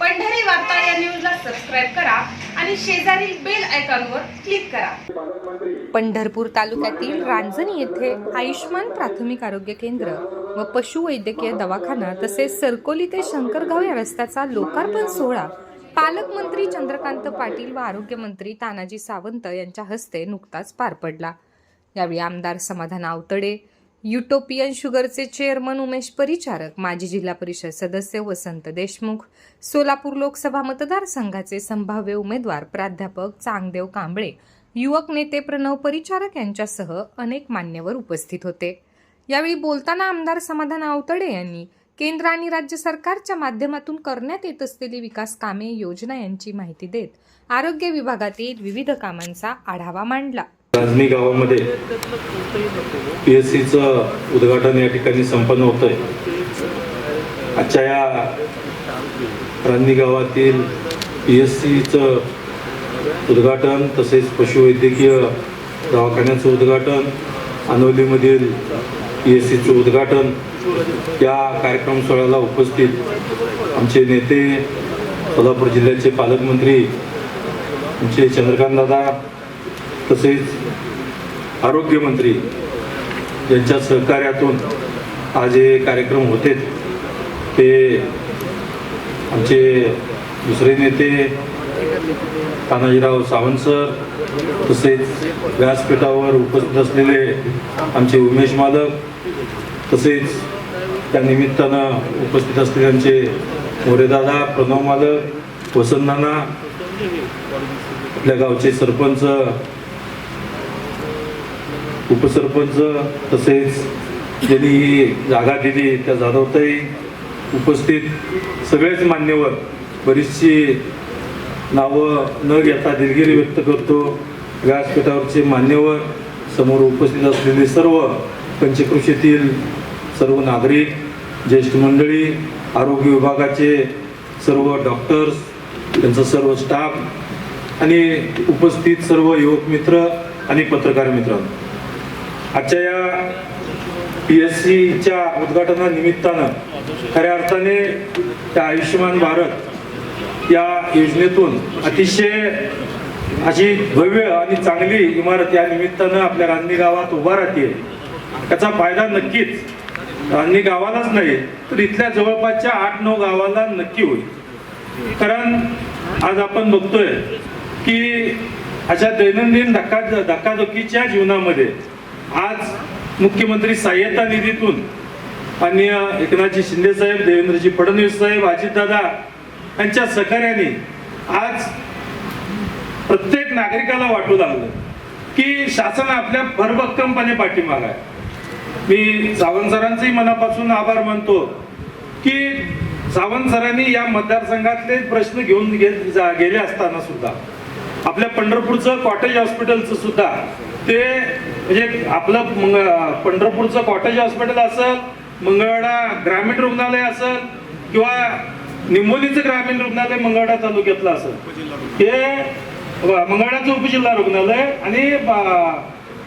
पंढरी वार्ता या न्यूजला सबस्क्राईब करा आणि शेजारील बेल आयकॉनवर क्लिक करा. पंढरपूर तालुक्यातील रांजणी येथे आयुष्मान प्राथमिक आरोग्य केंद्र व पशुवैद्यकीय दवाखाना तसेच सरकोली ते शंकरगाव या रस्त्याचा लोकार्पण सोहळा पालकमंत्री चंद्रकांत पाटील व आरोग्यमंत्री तानाजी सावंत यांच्या हस्ते नुकताच पार पडला. यावेळी आमदार समाधान आवतडे युटोपियन शुगरचे चेअरमन उमेश परिचारक माजी जिल्हा परिषद सदस्य वसंत देशमुख सोलापूर लोकसभा मतदारसंघाचे संभाव्य उमेदवार प्राध्यापक चांगदेव कांबळे युवक नेते प्रणव परिचारक यांच्यासह अनेक मान्यवर उपस्थित होते. यावेळी बोलताना आमदार समाधान आवतडे यांनी केंद्र आणि राज्य सरकारच्या माध्यमातून करण्यात येत असलेली विकास कामे योजना यांची माहिती देत आरोग्य विभागातील विविध कामांचा आढावा मांडला. राजनी गावामध्ये पी एस सीचं उद्घाटन या ठिकाणी संपन्न होतं आहे आजच्या या राजनी गावातील पी एस सीचं उद्घाटन तसेच पशुवैद्यकीय दवाखान्याचं उद्घाटन अनोलीमधील पी एस सीचं उद्घाटन या कार्यक्रम सोहळ्याला उपस्थित आमचे नेते सोलापूर जिल्ह्याचे पालकमंत्री आमचे चंद्रकांत दादा तसेच आरोग्यमंत्री यांच्या सहकार्यातून आज हे कार्यक्रम होते ते आमचे दुसरे नेते तानाजीराव सावंत सर तसेच व्यासपीठावर उपस्थित असलेले आमचे उमेश मालक तसेच त्या निमित्तानं उपस्थित असलेले आमचे मोरेदादा प्रणव मालक वसंत नाना आपल्या गावचे सरपंच उपसरपंच तसेच ज्यांनी ही जागा दिली त्या जाधवताई उपस्थित सगळेच मान्यवर बरीचशी नावं न घेता दिलगिरी व्यक्त करतो. व्यासपीठावरचे मान्यवर समोर उपस्थित असलेले सर्व पंचकृषीतील सर्व नागरिक ज्येष्ठ मंडळी आरोग्य विभागाचे सर्व डॉक्टर्स त्यांचा सर्व स्टाफ आणि उपस्थित सर्व युवक मित्र आणि पत्रकार मित्रांनो. आजच्या या पी एस सीच्या उद्घाटनानिमित्तानं खऱ्या अर्थाने त्या आयुष्यमान भारत या योजनेतून अतिशय अशी भव्य आणि चांगली इमारत या निमित्तानं आपल्या रान्नी गावात उभा राहते त्याचा फायदा नक्कीच रान्नी गावालाच नाही तर इथल्या जवळपासच्या आठ नऊ गावाला नक्की होईल. कारण आज आपण बघतोय की अशा दैनंदिन धक्का धक्काधुकीच्या जीवनामध्ये आज मुख्यमंत्री सहाय्यता निधीतून माननीय एकनाथजी शिंदे साहेब देवेंद्रजी फडणवीस साहेब अजितदादा यांच्या सहकार्याने आज प्रत्येक नागरिकाला वाटू लागलं की शासन आपल्या भरभक्कमपणे पाठीमाग आहे. मी सावंत सरांचंही मनापासून आभार मानतो की सावंत सरांनी या मतदारसंघातले प्रश्न घेऊन जा- गेले असताना सुद्धा आपल्या पंढरपूरचं कॉटेज हॉस्पिटलचं सुद्धा ते म्हणजे आपलं मंग- पंढरपूरचं कॉटेज हॉस्पिटल असेल मंगळवाडा ग्रामीण रुग्णालय असेल किंवा निंबोलीचं ग्रामीण रुग्णालय मंगळवाडा तालुक्यातलं असेल. हे मंगळवाड्याचं उपजिल्हा रुग्णालय आणि बा-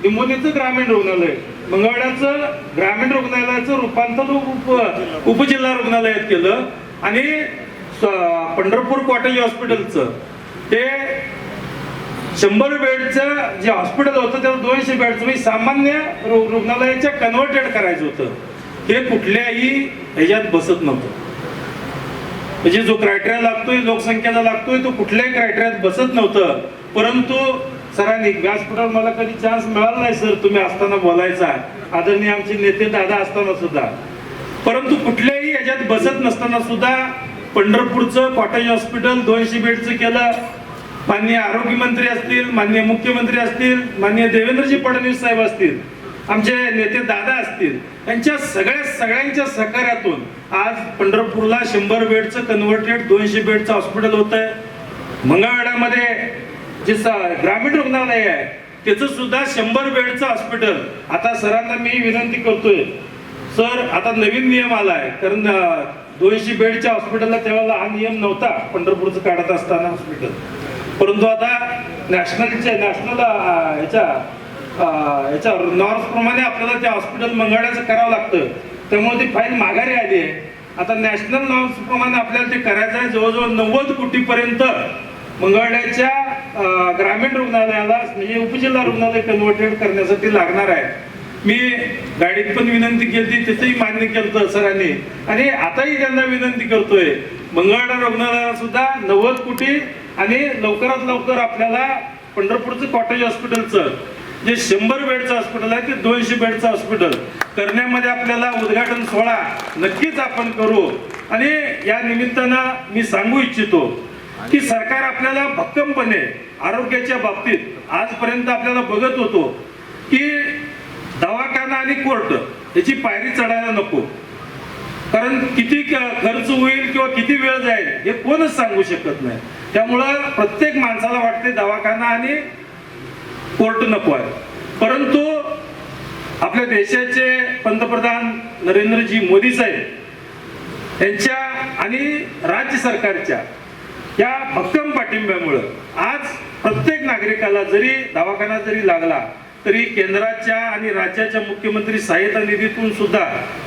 निंबोलीचं ग्रामीण रुग्णालय. मंगळवाड्याचं ग्रामीण रुग्णालयाचं रूपांतर उप उपजिल्हा रुग्णालयात केलं. आणि पंढरपूर कॉटेज हॉस्पिटलचं. ते शंभर बेडचं जे हॉस्पिटल होतं त्याला दोनशे बेडचं म्हणजे सामान्य रुग्णालयाच्या कन्व्हर्टेड करायचं होतं. हे कुठल्याही ह्याच्यात बसत नव्हतं. म्हणजे जो क्रायटेरिया लागतोय लोकसंख्येला लागतोय तो कुठल्याही क्रायटेरियात बसत नव्हतं. परंतु सरांनी व्यासपीठावर मला कधी चान्स मिळाला नाही सर तुम्ही असताना बोलायचा. आदरणीय आमचे नेते दादा असताना सुद्धा. परंतु कुठल्याही याच्यात बसत नसताना सुद्धा पंढरपूरचं कॉटेज हॉस्पिटल दोनशे बेडचं केलं. माननीय आरोग्य मंत्री असतील माननीय मुख्यमंत्री असतील माननीय देवेंद्रजी फडणवीस साहेब असतील आमचे नेते दादा असतील यांच्या सगळ्या सगळ्यांच्या सहकार्यातून आज पंढरपूरला शंभर बेडचं कन्व्हर्टेड दोनशे बेडचं हॉस्पिटल होत आहे मंगळवेढ्यामध्ये जे स- ग्रामीण रुग्णालय आहे त्याचं सुद्धा शंभर बेडचं हॉस्पिटल आता सरांना मी विनंती करतोय सर आता नवीन नियम आलाय कारण दोनशे बेडच्या हॉस्पिटलला तेव्हा हा नियम नव्हता पंढरपूरचं काढत असताना हॉस्पिटल परंतु आता नॅशनलच्या नॅशनल ह्याच्या अं, ह्याच्या नॉर्थ प्रमाणे आपल्याला ते हॉस्पिटल मंगळाचं करावं लागतं. त्यामुळे ती फाईल माघारी आली आहे. आता नॅशनल नॉर्म्स प्रमाणे आपल्याला ते करायचं आहे जवळजवळ नव्वद कोटीपर्यंत मंगळड्याच्या ग्रामीण रुग्णालयाला म्हणजे उपजिल्हा रुग्णालय कन्व्हर्टेड करण्यासाठी लागणार आहे. मी गाडीत पण विनंती केली त्याचंही मान्य केलं सरांनी. आणि आताही त्यांना विनंती करतोय मंगळवार रुग्णालयाला सुद्धा नव्वद कोटी आणि लवकरात लवकर आपल्याला पंढरपूरचं कॉटेज हॉस्पिटलचं जे शंभर बेडचं हॉस्पिटल आहे ते दोनशे बेडचं हॉस्पिटल करण्यामध्ये आपल्याला उद्घाटन सोहळा नक्कीच आपण करू. आणि या निमित्तानं मी सांगू इच्छितो की सरकार आपल्याला भक्कमपणे आरोग्याच्या बाबतीत आजपर्यंत आपल्याला बघत होतो की दवाखाना आणि कोर्ट याची पायरी चढायला नको. कारण किती खर्च होईल किंवा किती वेळ जाईल हे कोणच सांगू शकत नाही. त्यामुळं प्रत्येक माणसाला वाटते दवाखाना आणि कोर्ट नको आहे. परंतु आपल्या देशाचे पंतप्रधान नरेंद्रजी मोदी साहेब यांच्या आणि राज्य सरकारच्या या भक्कम पाठिंब्यामुळं आज प्रत्येक नागरिकाला जरी दवाखाना जरी लागला तरी केंद्राच्या आणि राज्याच्या मुख्यमंत्री सहाय्यता निधीतून सुद्धा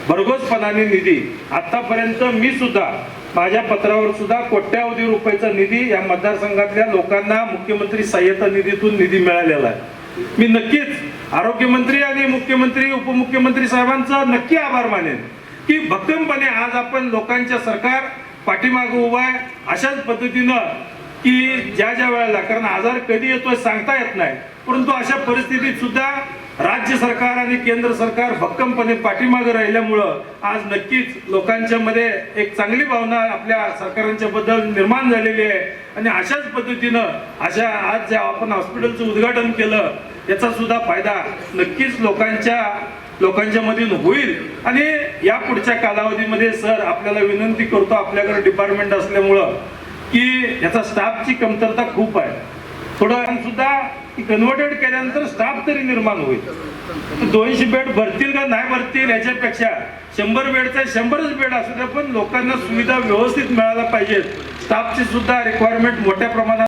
भरघोसपणाने निधी आतापर्यंत मी सुद्धा माझ्या पत्रावर सुद्धा कोट्यावधी रुपयाचा निधी या मतदारसंघातल्या लोकांना मुख्यमंत्री सहाय्यता निधीतून निधी मिळालेला आहे. मी नक्कीच आरोग्यमंत्री आणि मुख्यमंत्री उपमुख्यमंत्री साहेबांचा नक्की आभार मानेन की भक्कमपणे आज आपण लोकांच्या सरकार पाठीमागे उभा आहे. अशाच पद्धतीनं की ज्या ज्या वेळेला कारण आजार कधी येतोय सांगता येत नाही परंतु अशा परिस्थितीत सुद्धा राज्य सरकार आणि केंद्र सरकार भक्कमपणे पाठीमागे राहिल्यामुळं आज नक्कीच लोकांच्या मध्ये एक चांगली भावना आपल्या सरकारांच्या बद्दल निर्माण झालेली आहे. आणि अशाच पद्धतीनं अशा आज ज्या आपण हॉस्पिटलचं उद्घाटन केलं याचा सुद्धा फायदा नक्कीच लोकांच्या लोकांच्या मधून होईल. आणि या पुढच्या कालावधीमध्ये सर आपल्याला विनंती करतो आपल्याकडे डिपार्टमेंट असल्यामुळं की याचा स्टाफची कमतरता खूप आहे. थोडं सुद्धा कन्व्हर्टेड केल्यानंतर स्टाफ तरी निर्माण होईल. दोनशे बेड भरतील का? नाही भरतील याच्यापेक्षा शंभर बेडचा शंभरच बेड असू द्या पण लोकांना सुविधा व्यवस्थित मिळायला पाहिजेत. स्टाफची सुद्धा रिक्वायरमेंट मोठ्या प्रमाणात